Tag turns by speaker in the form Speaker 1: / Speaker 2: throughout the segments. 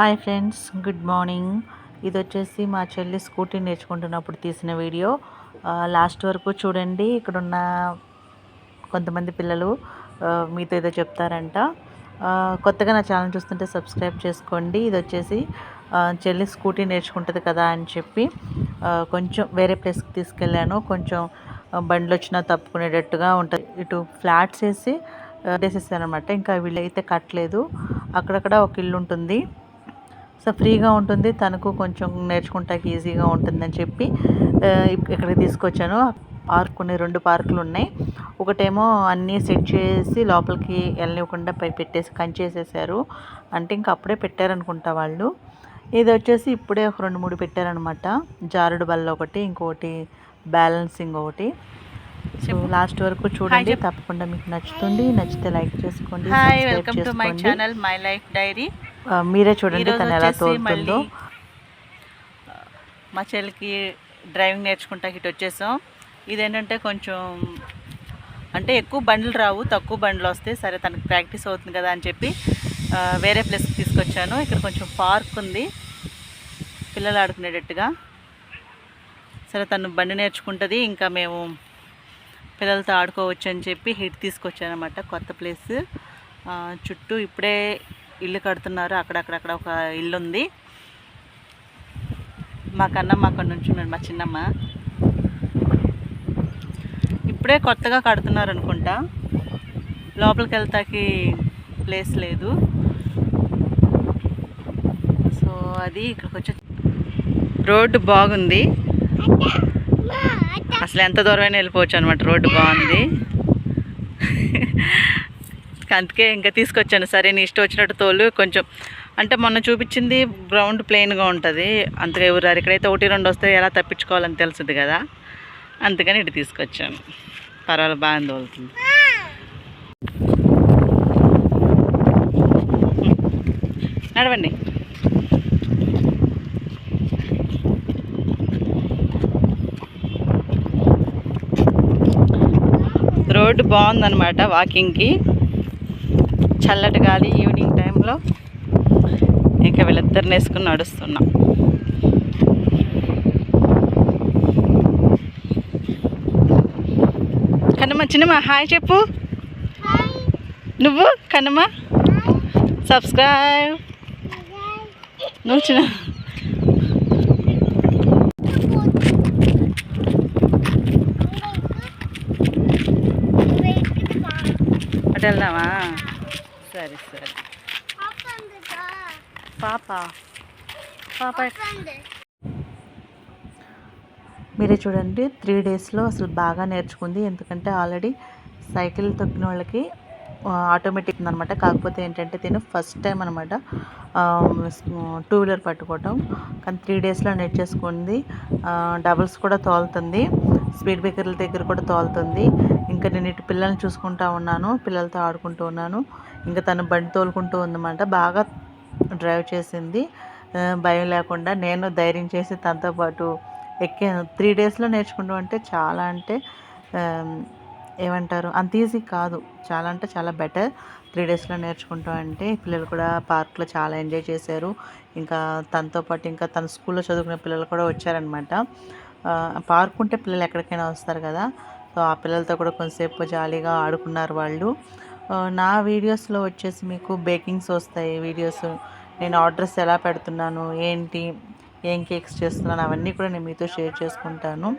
Speaker 1: Hi friends good morning. ఇది వచ్చేసి మా చెల్లి స్కూటీ నేర్చుకుంటున్నప్పుడు తీసిన వీడియో. లాస్ట్ వరకు చూడండి ఇక్కడున్న కొంతమంది పిల్లలు మీతో ఏదో చెప్తారంట. కొత్తగా నా ఛానల్ చూస్తుంటే సబ్స్క్రైబ్ చేసుకోండి. ఇది వచ్చేసి చెల్లి స్కూటీ నేర్చుకుంటుంది కదా అని చెప్పి కొంచెం వేరే ప్లేస్కి తీసుకెళ్ళాను. కొంచెం బండ్లు వచ్చినా తప్పుకునేటట్టుగా ఉంటుంది. ఇటు ఫ్లాట్స్ వేసి వేసేసాను అనమాట ఇంకా వీళ్ళు అయితే కట్టలేదు. అక్కడక్కడ ఒక ఇల్లు ఉంటుంది సో ఫ్రీగా ఉంటుంది. తనకు కొంచెం నేర్చుకుంటాకి ఈజీగా ఉంటుందని చెప్పి ఇక్కడికి తీసుకొచ్చాను. పార్క్ ఉన్నాయి రెండు పార్కులు ఉన్నాయి. ఒకటేమో అన్నీ సెట్ చేసి లోపలికి వెళ్ళనివ్వకుండా పై పెట్టేసి కంచేసేసారు అంటే ఇంకా అప్పుడే పెట్టారనుకుంటా వాళ్ళు. ఇది వచ్చేసి ఇప్పుడే ఒక రెండు మూడు పెట్టారనమాట. జారుడు బల్ల ఒకటి ఇంకొకటి బ్యాలెన్సింగ్ ఒకటి. సో లాస్ట్ వరకు చూడండి. తప్పకుండా మీకు నచ్చుతుంది. నచ్చితే లైక్ చేసుకోండి
Speaker 2: hi welcome
Speaker 1: to
Speaker 2: my. Channel my life
Speaker 1: diary మీరే చూడండి తను ఎలా తోలుతుందో.
Speaker 2: మా చెల్లికి డ్రైవింగ్ నేర్చుకుంటా ఇటు వచ్చేసాం. ఇదేంటంటే కొంచెం అంటే ఎక్కువ బండ్లు రావు తక్కువ బండ్లు వస్తాయి సరే తనకు ప్రాక్టీస్ అవుతుంది కదా అని చెప్పి వేరే ప్లేస్కి తీసుకొచ్చాను. ఇక్కడ కొంచెం పార్క్ ఉంది పిల్లలు ఆడుకునేటట్టుగా. సరే తను బండి నేర్చుకుంటుంది ఇంకా మేము పిల్లలతో ఆడుకోవచ్చు అని చెప్పి హిట్ తీసుకొచ్చాను అనమాట కొత్త ప్లేస్. చుట్టూ ఇప్పుడే ఇల్లు కడుతున్నారు. అక్కడక్కడక్కడ ఒక ఇల్లు ఉంది మా కన్నమ్మ అక్కడ నుంచి మా చిన్నమ్మ. ఇప్పుడే కొత్తగా కడుతున్నారు అనుకుంటా లోపలికి వెళ్తాకి ప్లేస్ లేదు. సో అది ఇక్కడికి వచ్చి రోడ్డు బాగుంది. అసలు ఎంత దూరమైనా వెళ్ళిపోవచ్చు అనమాట రోడ్డు బాగుంది. అందుకే ఇంకా తీసుకొచ్చాను. సరే నీ ఇష్టం వచ్చినట్టు తోలు కొంచెం అంటే మొన్న చూపించింది గ్రౌండ్ ప్లెయిన్గా ఉంటుంది. అంతగా ఎవరు ఇక్కడైతే ఒకటి రెండు వస్తే ఎలా తప్పించుకోవాలని తెలుస్తుంది కదా. అందుకని ఇటు తీసుకొచ్చాను. పర్వాలేదు బాగా తోలుతుంది. నడవండి. రోడ్డు బాగుందనమాట వాకింగ్కి చల్లటి గాలి ఈవినింగ్ టైంలో ఇంకా వీళ్ళిద్దరిని వేసుకుని నడుస్తున్నాం. కన్నమ్మ చిన్నమ్మ హాయ్ చెప్పు. నువ్వు కన్నమ్మ? సబ్స్క్రైబ్. నువ్వు చిన్న అటు వెళ్దామా? సరే సరే. పాప? పాప
Speaker 1: మీరే చూడండి త్రీ డేస్లో అసలు బాగా నేర్చుకుంది. ఎందుకంటే ఆల్రెడీ సైకిల్ తొక్కిన వాళ్ళకి ఆటోమేటిక్ అనమాట కాకపోతే ఏంటంటే తిను ఫస్ట్ టైం అనమాట టూ వీలర్ పట్టుకోవటం. కానీ త్రీ డేస్లో నేర్చేసుకుంది. డబుల్స్ కూడా తోలుతుంది. స్పీడ్ బ్రేకర్ల దగ్గర కూడా తోలుతుంది. ఇంకా నేను ఇటు పిల్లల్ని చూసుకుంటా ఉన్నాను. పిల్లలతో ఆడుకుంటూ ఉన్నాను. ఇంకా తను బండి తోలుకుంటూ ఉందన్నమాట. బాగా డ్రైవ్ చేసింది. భయం లేకుండా నేను ధైర్యం చేసి తనతో పాటు ఎక్కాను త్రీ డేస్లో నేర్చుకుంటూ అంటే చాలా అంటే ఏమంటారు? అంత ఈజీ కాదు. చాలా అంటే చాలా బెటర్. త్రీ డేస్లో నేర్చుకుంటాం అంటే పిల్లలు కూడా పార్క్లో చాలా ఎంజాయ్ చేశారు. ఇంకా తనతో పాటు ఇంకా తన స్కూల్లో చదువుకునే పిల్లలు కూడా వచ్చారనమాట పార్క్ ఉంటే పిల్లలు ఎక్కడికైనా వస్తారు కదా. సో ఆ పిల్లలతో కూడా కొంతసేపు జాలీగా ఆడుకున్నారు వాళ్ళు. నా వీడియోస్లో వచ్చేసి మీకు బేకింగ్స్ వస్తాయి వీడియోస్. నేను ఆర్డర్స్ ఎలా పెడుతున్నాను ఏంటి ఏం కేక్స్ చేస్తున్నాను అవన్నీ కూడా నేను మీతో షేర్ చేసుకుంటాను.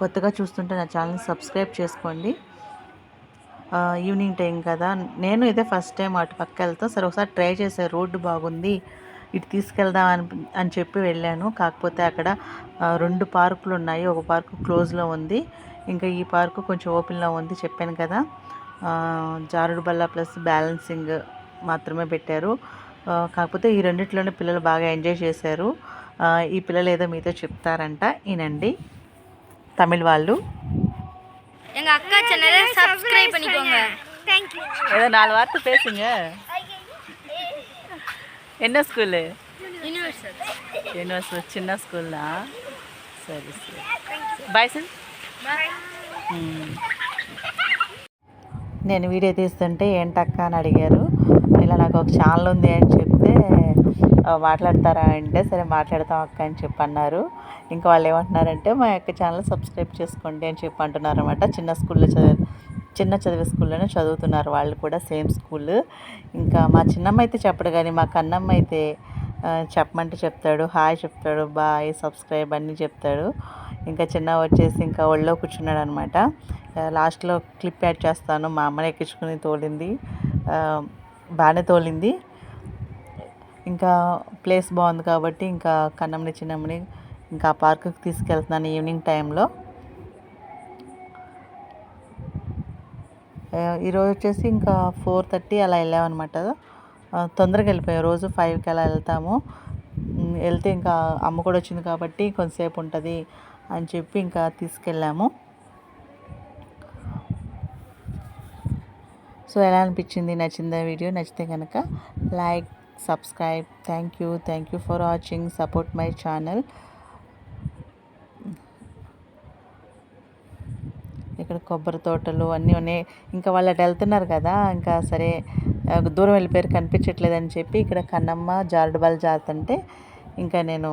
Speaker 1: కొత్తగా చూస్తుంటే నా ఛానల్ సబ్స్క్రైబ్ చేసుకోండి. ఈవినింగ్ టైం కదా. నేను ఇదే ఫస్ట్ టైం అటు పక్క వెళ్తాను సరే ఒకసారి ట్రై చేసే. రోడ్డు బాగుంది. ఇటు తీసుకెళ్దాం అని అని చెప్పి వెళ్ళాను కాకపోతే అక్కడ ఆ, రెండు పార్కులు ఉన్నాయి ఒక పార్కు క్లోజ్లో ఉంది ఇంకా ఈ పార్కు కొంచెం ఓపెన్లో ఉంది చెప్పాను కదా ఆ, జారుడు బల్ల ప్లస్ బ్యాలెన్సింగ్ మాత్రమే పెట్టారు ఆ, కాకపోతే ఈ రెండిట్లోనే పిల్లలు బాగా ఎంజాయ్ చేశారు ఆ, ఈ పిల్లలు ఏదో మీతో చెప్తారంట ఈనండి తమిళ్ వాళ్ళు
Speaker 3: எங்க அக்கா சேனலை சப்ஸ்கிரைப் பண்ணிக்கோங்க
Speaker 2: ஏதோ நாலு வார்த்தை பேசுங்க என்ன ஸ்கூலு
Speaker 3: யூனிவர்சல்
Speaker 2: యూనివర్సిటీ చిన్న స్కూల్నా సరే సరే బాయ్ సార్
Speaker 1: నేను వీడియో తీస్తుంటే ఏంటక్క అని అడిగారు ఇలా నాకు ఒక ఛానల్ ఉంది అని చెప్తే "ఆ, మాట్లాడతారా అంటే సరే మాట్లాడతాం అక్క అని చెప్పి అన్నారు ఇంకా వాళ్ళు ఏమంటున్నారంటే మా యొక్క ఛానల్ సబ్స్క్రైబ్ చేసుకోండి అని చెప్పి అంటున్నారు అనమాట చిన్న స్కూల్లో చదివి చిన్న చదివే స్కూల్లోనే చదువుతున్నారు వాళ్ళు కూడా సేమ్ స్కూల్. ఇంకా మా చిన్నమ్మ అయితే చెప్పడు కానీ మా కన్నమ్మ అయితే చెప్పమంటే చెప్తాడు. హాయ్ చెప్తాడు బాయ్ సబ్స్క్రైబ్ అన్నీ చెప్తాడు. ఇంకా చిన్న వచ్చేసి ఇంకా ఒళ్ళో కూర్చున్నాడు అనమాట లాస్ట్లో క్లిప్ యాడ్ చేస్తాను. మా అమ్మని ఎక్కించుకుని తోలింది. బాగానే తోలింది. ఇంకా ప్లేస్ బాగుంది కాబట్టి ఇంకా కన్నమ్మని చిన్నమ్మని ఇంకా ఆ పార్కుకి తీసుకెళ్తున్నాను ఈవినింగ్ టైంలో. ఈరోజు వచ్చేసి ఇంకా ఫోర్ థర్టీ అలా వెళ్ళామన్నమాట. తొందరగా వెళ్ళిపోయాం. రోజు ఫైవ్కి అలా వెళ్తాము. వెళ్తే ఇంకా అమ్మ కూడా వచ్చింది కాబట్టి కొంతసేపు ఉంటుంది అని చెప్పి ఇంకా తీసుకెళ్ళాము. సో ఎలా అనిపించింది? నచ్చిందా వీడియో? నచ్చితే కనుక like subscribe. Thank you. Thank you for watching. Support my channel. ఇక్కడ కొబ్బరి తోటలు అన్నీ ఉన్నాయి. ఇంకా వాళ్ళు అటు వెళ్తున్నారు కదా ఇంకా సరే దూరం వెళ్ళిపోయారు కనిపించట్లేదని చెప్పి ఇక్కడ కన్నమ్మ జారుడు బాల్ జారుతుంటే ఇంకా నేను